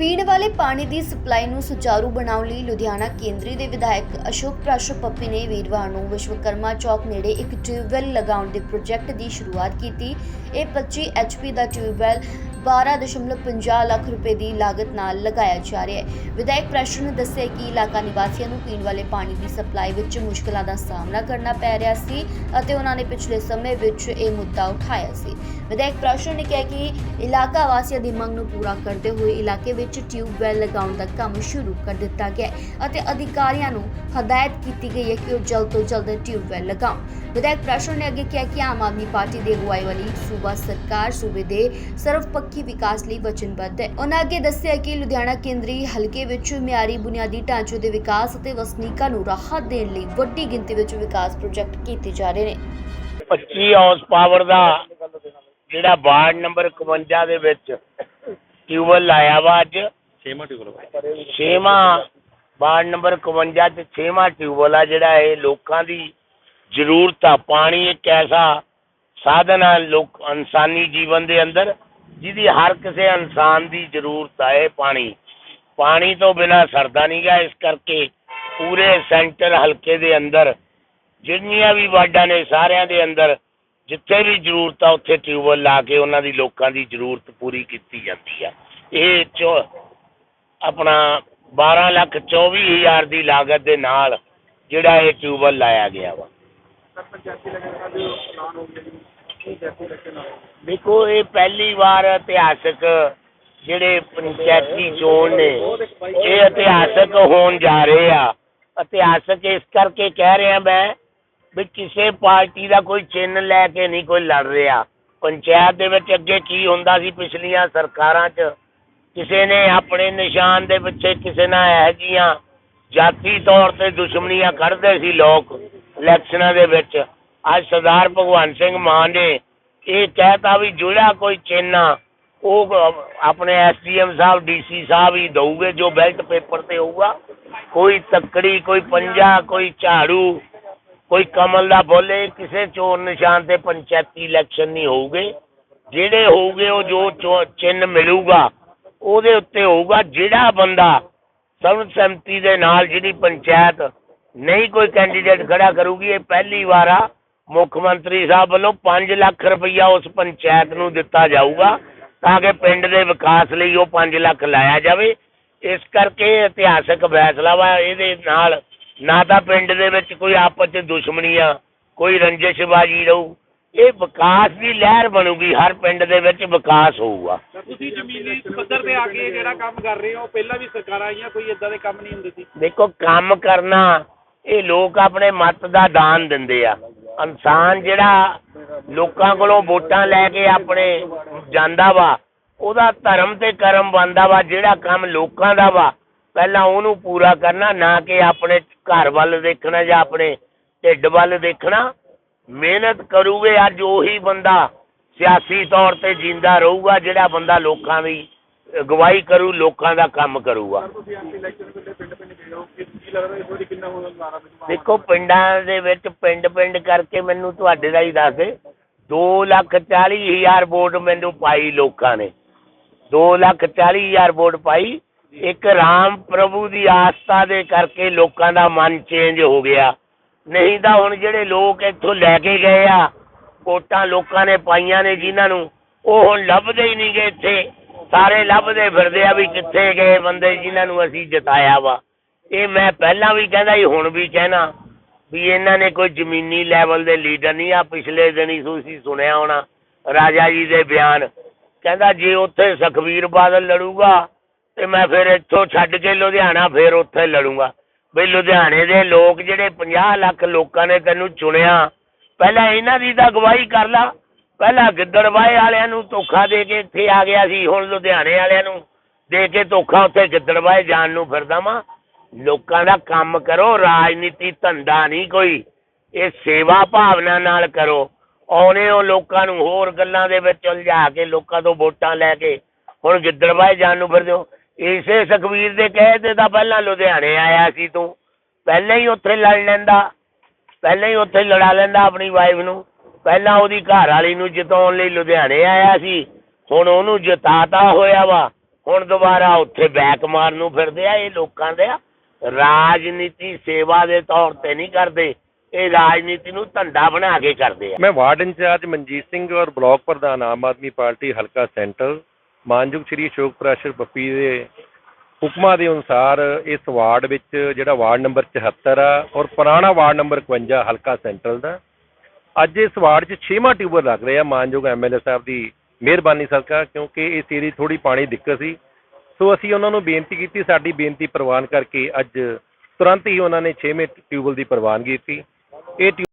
ਪੀਣ ਵਾਲੇ ਪਾਣੀ ਦੀ ਸਪਲਾਈ ਨੂੰ ਸੁਚਾਰੂ ਬਣਾਉਣ ਲਈ ਲੁਧਿਆਣਾ ਕੇਂਦਰੀ ਦੇ ਵਿਧਾਇਕ ਅਸ਼ੋਕ ਪ੍ਰਾਸ਼ਰ ਪੱਪੀ ਨੇ ਵੀਰਵਾਰ ਨੂੰ ਵਿਸ਼ਵਕਰਮਾ ਚੌਕ ਨੇੜੇ ਇੱਕ ਟਿਊਬਵੈੱਲ ਲਗਾਉਣ ਦੇ ਪ੍ਰੋਜੈਕਟ ਦੀ ਸ਼ੁਰੂਆਤ ਕੀਤੀ। ਇਹ 25 ਐਚਪੀ ਦਾ ਟਿਊਬਵੈੱਲ 12.50 ਲੱਖ ਰੁਪਏ ਦੀ ਲਾਗਤ ਨਾਲ ਲਗਾਇਆ ਜਾ ਰਿਹਾ ਹੈ। ਵਿਧਾਇਕ ਪ੍ਰਾਸ਼ਰ ਨੇ ਦੱਸਿਆ ਕਿ ਇਲਾਕਾ ਨਿਵਾਸੀਆਂ ਨੂੰ ਪੀਣ ਵਾਲੇ ਪਾਣੀ ਦੀ ਸਪਲਾਈ ਵਿੱਚ ਮੁਸ਼ਕਲਾਂ ਦਾ ਸਾਹਮਣਾ ਕਰਨਾ ਪੈ ਰਿਹਾ ਸੀ ਅਤੇ ਉਹਨਾਂ ਨੇ ਪਿਛਲੇ ਸਮੇਂ ਵਿੱਚ ਇਹ ਮੁੱਦਾ ਉਠਾਇਆ ਸੀ। ਵਿਧਾਇਕ ਪ੍ਰਾਸ਼ਰ ਨੇ ਕਿਹਾ ਕਿ ਇਲਾਕਾ ਵਾਸੀਆਂ ਦੀ ਮੰਗ ਨੂੰ ਪੂਰਾ ਕਰਦੇ ਹੋਏ ਇਲਾਕੇ ਵਿੱਚ ਟਿਊਬਵੈੱਲ ਲਗਾਉਣ ਦਾ ਕੰਮ ਸ਼ੁਰੂ ਕਰ ਦਿੱਤਾ ਗਿਆ ਅਤੇ ਅਧਿਕਾਰੀਆਂ ਨੂੰ ਹਦਾਇਤ ਕੀਤੀ ਗਈ ਹੈ ਕਿ ਉਹ ਜਲਦ ਤੋਂ ਜਲਦ ਟਿਊਬਵੈੱਲ ਲਗਾਉਣ। ਵਿਧਾਇਕ ਪ੍ਰਾਸ਼ਰ ਨੇ ਅੱਗੇ ਕਿਹਾ ਕਿ ਆਮ ਆਦਮੀ ਪਾਰਟੀ ਦੀ ਅਗਵਾਈ ਵਾਲੀ ਸੂਬਾ ਸਰਕਾਰ ਸੂਬੇ ਦੇ ਸਰਵਪੱਖੀ ਵਿਕਾਸ ਲਈ ਵਚਨਬੱਧ ਹੈ। ਉਹਨਾਂ ਅੱਗੇ ਦੱਸਿਆ ਕਿ ਲੁਧਿਆਣਾ ਕੇਂਦਰੀ ਹਲਕੇ ਵਿੱਚ ਮਿਆਰੀ ਬੁਨਿਆਦੀ ਢਾਂਚੇ ਦੇ ਵਿਕਾਸ ਅਤੇ ਵਸਨੀਕਾਂ ਨੂੰ ਰਾਹਤ ਦੇਣ ਲਈ ਵੱਡੀ ਗਿਣਤੀ ਵਿੱਚ ਵਿਕਾਸ ਪ੍ਰੋਜੈਕਟ ਕੀਤੇ ਜਾ ਰਹੇ ਨੇ। 25 ਹਾਰਸ ਪਾਵਰ ਦਾ ਜਿਹੜਾ ਵਾਰਡ ਨੰਬਰ 51 ਦੇ ਵਿੱਚ ਟਿਊਬਲ ਲਾਇਆ ਵਾ ਅੱਜ। ਛੇਵਾਂ ਟਿਊਬਲ ਛੇਵਾਂ ਵਾਰਡ ਨੰਬਰ 51 ਚ ਛੇਵਾਂ ਟਿਊਬਲ ਆ ਜਿਹੜਾ ਇਹ ਲੋਕਾਂ ਦੀ ਜ਼ਰੂਰਤ ਆ ਪਾਣੀ ਇੱਕ ਐਸਾ ਸਾਧਨ ਆ ਲੋਕ ਇਨਸਾਨੀ ਜੀਵਨ ਦੇ ਅੰਦਰ ਜਿਹਦੀ ਹਰ ਕਿਸੇ ਇਨਸਾਨ ਦੀ ਜ਼ਰੂਰਤ ਆ ਪਾਣੀ। ਪਾਣੀ ਤੋਂ ਬਿਨਾ ਸਰਦਾ ਨਹੀਂਗਾ ਇਸ ਕਰਕੇ ਪੂਰੇ ਸੈਂਟਰ ਹਲਕੇ ਦੇ ਅੰਦਰ, ਜਿੰਨੀਆਂ ਵੀ ਵਾਰਡਾਂ ਨੇ ਸਾਰਿਆਂ ਦੇ ਅੰਦਰ, ਜਿੱਥੇ ਵੀ ਜ਼ਰੂਰਤ ਆ, ਉੱਥੇ ਟਿਊਬਲ ਲਾ ਕੇ ਉਹਨਾਂ ਦੀ ਲੋਕਾਂ ਦੀ ਜ਼ਰੂਰਤ ਪੂਰੀ ਕੀਤੀ ਜਾਂਦੀ ਆ। ਇਹ ਚੋ, ਆਪਣਾ 12 ਲੱਖ 24 ਹਜ਼ਾਰ ਦੀ ਲਾਗਤ ਦੇ ਨਾਲ ਜਿਹੜਾ ਇਹ ਟਿਊਬਲ ਲਾਇਆ ਗਿਆ ਵਾ। ਦੇਖੋ, ਇਹ ਪਹਿਲੀ ਵਾਰ ਇਤਿਹਾਸਕ ਜਿਹੜੇ ਪੰਚਾਇਤੀ ਚੋਣ ਨੇ, ਇਹ ਇਤਿਹਾਸਕ ਹੋਣ ਜਾ ਰਹੇ ਆ। ਇਤਿਹਾਸਕ ਇਸ ਕਰਕੇ ਕਹਿ ਰਿਹਾ ਮੈਂ ਵੀ ਕਿਸੇ ਪਾਰਟੀ ਦਾ ਕੋਈ ਚਿੰਨ੍ਹ ਲੈ ਕੇ ਨਹੀਂ ਕੋਈ ਲੜ ਰਿਹਾ। ਪੰਚਾਇਤ ਦੇ ਵਿੱਚ ਅੱਗੇ ਕੀ ਹੁੰਦਾ ਸੀ ਪਿਛਲੀਆਂ ਸਰਕਾਰਾਂ 'ਚ? ਕਿਸੇ ਨੇ ਆਪਣੇ ਨਿਸ਼ਾਨ ਦੇ ਪਿੱਛੇ ਕਿਸੇ ਨਾਲ ਇਹੋ ਜਿਹੀਆਂ ਜਾਤੀ ਤੌਰ ਤੇ ਦੁਸ਼ਮਣੀਆਂ ਕੱਢਦੇ ਸੀ ਲੋਕ ਇਲੈਕਸ਼ਨਾਂ ਦੇ ਵਿੱਚ। ਅੱਜ ਸਰਦਾਰ ਭਗਵੰਤ ਸਿੰਘ ਮਾਨ ਨੇ ਇਹ ਕਹਿਤਾ ਵੀ ਜਿਹੜਾ ਕੋਈ ਚਿੰਨ੍ਹ ਉਹ ਆਪਣੇ ਐਸਡੀਐਮ ਸਾਹਿਬ, ਡੀਸੀ ਸਾਹਿਬ ਹੀ ਦਊਗੇ, ਜੋ ਬੈਲਟ ਪੇਪਰ ਤੇ ਹੋਊਗਾ। ਕੋਈ ਤੱਕੜੀ, ਕੋਈ ਪੰਜਾ, ਕੋਈ ਝਾੜੂ, ਕੋਈ ਕਮਲ ਦਾ ਬੋਲੇ ਕਿਸੇ ਚੋਣ ਨਿਸ਼ਾਨ ਤੇ ਪੰਚਾਇਤੀ ਇਲੈਕਸ਼ਨ ਨਹੀਂ ਹੋਊਗੇ। ਜਿਹੜੇ ਹੋਊਗੇ, ਉਹ ਜੋ ਚੋ- ਮਿਲੂਗਾ, ਉਹਦੇ ਉੱਤੇ ਹੋਊਗਾ। ਜਿਹੜਾ ਬੰਦਾ ਸਰਵਸੰਮਤੀ ਦੇ ਨਾਲ ਜਿਹੜੀ ਪੰਚਾਇਤ ਨਹੀਂ ਕੋਈ ਕੈਂਡੀਡੇਟ ਖੜਾ ਕਰੂਗੀ, ਇਹ ਪਹਿਲੀ ਵਾਰ ਆ। ਮੁੱਖ ਮੰਤਰੀ ਸਾਹਿਬ ਵੱਲੋਂ 5 ਲੱਖ ਰੁਪਈਆ ਉਸ ਪੰਚਾਇਤ ਨੂੰ ਦਿੱਤਾ ਜਾਊਗਾ ਤਾਂ ਕਿ ਪਿੰਡ ਦੇ ਵਿਕਾਸ ਲਈ ਉਹ 5 ਲੱਖ ਲਾਇਆ ਜਾਵੇ। ਇਸ ਕਰਕੇ ਇਤਿਹਾਸਕ ਫੈਸਲਾ ਵਾ ਇਹਦੇ ਨਾਲ ਨਾ ਤਾਂ ਪਿੰਡ ਦੇ ਵਿੱਚ ਕੋਈ ਆਪਸ ਚ ਦੁਸ਼ਮਣੀਆਂ ਕੋਈ ਰੰਜਿਸ਼ਬਾਜੀ ਰਹੂ। ਇਹ ਵਿਕਾਸ ਦੀ ਲਹਿਰ ਬਣੂਗੀ ਹਰ ਪਿੰਡ ਦੇ ਵਿੱਚ ਵਿਕਾਸ ਹੋਊਗਾ। ਤੁਸੀਂ ਜ਼ਮੀਨੀ ਪੱਧਰ ਤੇ ਆ ਕੇ ਜਿਹੜਾ ਕੰਮ ਕਰ ਰਹੇ ਹੋ ਪਹਿਲਾਂ ਵੀ ਸਰਕਾਰਾਂ ਆਈਆਂ ਕੋਈ ਇਦਾਂ ਦੇ ਕੰਮ ਨਹੀਂ ਹੁੰਦੇ ਸੀ? ਦੇਖੋ ਕੰਮ ਕਰਨਾ ਇਹ ਲੋਕ ਆਪਣੇ ਮਤ ਦਾ ਦਾਨ ਦਿੰਦੇ ਆ। ਇਨਸਾਨ ਜਿਹੜਾ ਲੋਕਾਂ ਕੋਲੋਂ ਵੋਟਾਂ ਲੈ ਕੇ ਆਪਣੇ ਜਾਂਦਾ ਵਾ, ਉਹਦਾ ਧਰਮ ਤੇ ਕਰਮ ਬਣਦਾ ਵਾ, ਜਿਹੜਾ ਕੰਮ ਲੋਕਾਂ ਦਾ ਵਾ, ਪਹਿਲਾਂ ਉਹਨੂੰ ਪੂਰਾ ਕਰਨਾ, ਨਾ ਕਿ ਆਪਣੇ ਘਰ ਵੱਲ ਦੇਖਣਾ ਜਾਂ ਆਪਣੇ ਢਿੱਡ ਵੱਲ ਦੇਖਣਾ। ਮਿਹਨਤ ਕਰੂਗੇ ਅੱਜ ਉਹੀ ਬੰਦਾ, ਸਿਆਸੀ ਤੌਰ ਤੇ ਜਿੰਦਾ ਰਹੂਗਾ, ਜਿਹੜਾ ਬੰਦਾ ਲੋਕਾਂ ਦੀ ਅਗਵਾਈ ਕਰੂ, ਲੋਕਾਂ ਦਾ ਕੰਮ ਕਰੂਗਾ। ਦੇਖੋ, ਪਿੰਡਾਂ ਦੇ ਵਿੱਚ ਪਿੰਡ ਪਿੰਡ ਕਰਕੇ ਮੈਨੂੰ ਤੁਹਾਡੇ ਦਾ ਹੀ ਦੱਸ ਦੇ। 2 ਲੱਖ 40 ਹਜ਼ਾਰ ਵੋਟ ਮੈਨੂੰ ਪਾਈ ਲੋਕਾਂ ਨੇ। 2 ਲੱਖ 40 ਹਜ਼ਾਰ ਵੋਟ ਪਾਈ। ਇੱਕ ਰਾਮ ਪ੍ਰਭੂ ਦੀ ਆਸਥਾ ਦੇ ਕਰਕੇ ਲੋਕਾਂ ਦਾ ਮਨ ਚੇਂਜ ਹੋ ਗਿਆ। ਨਹੀਂ ਤਾਂ ਹੁਣ ਜਿਹੜੇ ਲੋਕ ਇੱਥੋਂ ਲੈ ਕੇ ਗਏ ਆ, ਵੋਟਾਂ ਲੋਕਾਂ ਨੇ ਪਾਈਆਂ ਨੇ ਜਿਨ੍ਹਾਂ ਨੂੰ, ਉਹ ਹੁਣ ਲੱਭਦੇ ਹੀ ਨਹੀਂ ਗਏ ਇੱਥੇ। ਸਾਰੇ ਲੱਭਦੇ ਫਿਰਦੇ ਆ ਵੀ ਕਿੱਥੇ ਗਏ ਬੰਦੇ ਜਿਨ੍ਹਾਂ ਨੂੰ ਅਸੀਂ ਜਿਤਾਇਆ ਵਾ। ਇਹ ਮੈਂ ਪਹਿਲਾਂ ਵੀ ਕਹਿੰਦਾ ਸੀ, ਹੁਣ ਵੀ ਕਹਿਣਾ ਵੀ ਇਹਨਾਂ ਨੇ ਕੋਈ ਜ਼ਮੀਨੀ ਲੈਵਲ ਦੇ ਲੀਡਰ ਨਹੀਂ ਆ, ਪਿਛਲੇ ਦਿਨ ਤੁਸੀਂ ਸੁਣਿਆ ਹੋਣਾ, ਰਾਜਾ ਜੀ ਦੇ ਬਿਆਨ। ਕਹਿੰਦਾ ਜੇ ਉੱਥੇ ਸੁਖਬੀਰ ਬਾਦਲ ਲੜੂਗਾ ਤੇ ਮੈਂ ਫਿਰ ਇੱਥੋਂ ਛੱਡ ਕੇ ਲੁਧਿਆਣਾ ਫਿਰ ਉੱਥੇ ਲੜੂਗਾ। ਬਈ ਲੁਧਿਆਣੇ ਦੇ ਲੋਕ ਜਿਹੜੇ 50 ਲੱਖ ਲੋਕਾਂ ਨੇ ਤੈਨੂੰ ਚੁਣਿਆ, ਪਹਿਲਾਂ ਇਹਨਾਂ ਦੀ ਤਾਂ ਅਗਵਾਈ ਕਰ ਲਾ। ਪਹਿਲਾਂ ਗਿੱਦੜਵਾਏ ਵਾਲਿਆਂ ਨੂੰ ਧੋਖਾ ਦੇ ਕੇ ਇੱਥੇ ਆ ਗਿਆ ਸੀ, ਹੁਣ ਲੁਧਿਆਣੇ ਵਾਲਿਆਂ ਨੂੰ ਦੇ ਕੇ ਧੋਖਾ ਉੱਥੇ ਗਿੱਦੜਵਾਏ ਜਾਣ ਨੂੰ ਫਿਰਦਾ ਵਾਂ। ਲੋਕਾਂ ਦਾ ਕੰਮ ਕਰੋ, ਰਾਜਨੀਤੀ ਧੰਦਾ ਨਹੀਂ ਕੋਈ। ਇਹ ਸੇਵਾ ਭਾਵਨਾ ਨਾਲ ਕਰੋ। ਆਉਣੇ ਹੋ ਲੋਕਾਂ ਨੂੰ ਹੋਰ ਗੱਲਾਂ ਦੇ ਵਿੱਚ ਉਲਝਾ ਕੇ, ਲੋਕਾਂ ਤੋਂ ਵੋਟਾਂ ਲੈ ਕੇ। ਹੁਣ ਗਿੱਦੜਬਾਏ ਜਾਣ ਨੂੰ ਫਿਰਦੇ ਹੋ। ਇਸੇ ਸੁਖਵੀਰ ਦੇ ਕਹੇ ਤੇ ਤਾਂ ਪਹਿਲਾਂ ਲੁਧਿਆਣੇ ਆਇਆ ਸੀ ਤੂੰ। ਪਹਿਲਾਂ ਹੀ ਉੱਥੇ ਲੜ ਲੈਂਦਾ। ਪਹਿਲਾਂ ਹੀ ਉੱਥੇ ਲੜਾ ਲੈਂਦਾ ਆਪਣੀ ਵਾਈਫ ਨੂੰ। ਪਹਿਲਾਂ ਉਹਦੀ ਘਰ ਵਾਲੀ ਨੂੰ ਜਿਤਾਉਣ ਲਈ ਲੁਧਿਆਣੇ ਆਇਆ ਸੀ। ਹੁਣ ਉਹਨੂੰ ਜਿਤਾਤਾ ਹੋਇਆ ਵਾ। ਹੁਣ ਦੁਬਾਰਾ ਉੱਥੇ ਬੈਕ ਮਾਰਨ ਨੂੰ ਫਿਰਦੇ ਆ ਇਹ ਲੋਕਾਂ ਦੇ ਰਾਜਨੀਤੀ ਸੇਵਾ ਦੇ ਤੌਰ ਤੇ ਨਹੀਂ ਕਰਦੇ, ਇਹ ਰਾਜਨੀਤੀ ਨੂੰ ਧੰਦਾ ਬਣਾ ਕੇ ਕਰਦੇ ਆ। ਮੈਂ ਵਾਰਡ ਇੰਚਾਰਜ ਮਨਜੀਤ ਸਿੰਘ ਔਰ ਬਲਾਕ ਪ੍ਰਧਾਨ ਆਮ ਆਦਮੀ ਪਾਰਟੀ ਹਲਕਾ ਸੈਂਟਰ ਮਾਨਯੋਗ ਸ਼੍ਰੀ ਅਸ਼ੋਕ ਪ੍ਰਾਸ਼ਰ ਪੱਪੀ ਦੇ ਹੁਕਮਾਂ ਦੇ ਅਨੁਸਾਰ ਇਸ ਵਾਰਡ ਵਿੱਚ ਜਿਹੜਾ ਵਾਰਡ ਨੰਬਰ 74 ਆ ਔਰ ਪੁਰਾਣਾ ਵਾਰਡ ਨੰਬਰ 51 ਹਲਕਾ ਸੈਂਟਰਲ ਦਾ, ਅੱਜ ਇਸ ਵਾਰਡ 'ਚ ਛੇਵਾਂ ਟਿਊਬਰ ਲੱਗ ਰਿਹਾ ਮਾਨਯੋਗ ਐਮਐਲਏ ਸਾਹਿਬ ਦੀ ਮਿਹਰਬਾਨੀ ਸਦਕਾ ਕਿਉਂਕਿ ਇਸ ਏਰੀਏ 'ਚ ਥੋੜੀ ਪਾਣੀ ਦਿੱਕਤ ਸੀ। ਸੋ ਅਸੀਂ ਉਹਨਾਂ ਨੂੰ ਬੇਨਤੀ ਕੀਤੀ, ਸਾਡੀ ਬੇਨਤੀ ਪ੍ਰਵਾਨ ਕਰਕੇ ਅੱਜ ਤੁਰੰਤ ਹੀ ਉਹਨਾਂ ਨੇ ਛੇਵੇਂ ਟਿਊਬਲ ਦੀ ਪ੍ਰਵਾਨਗੀ ਦਿੱਤੀ। ਇਹ ਟਿਊ-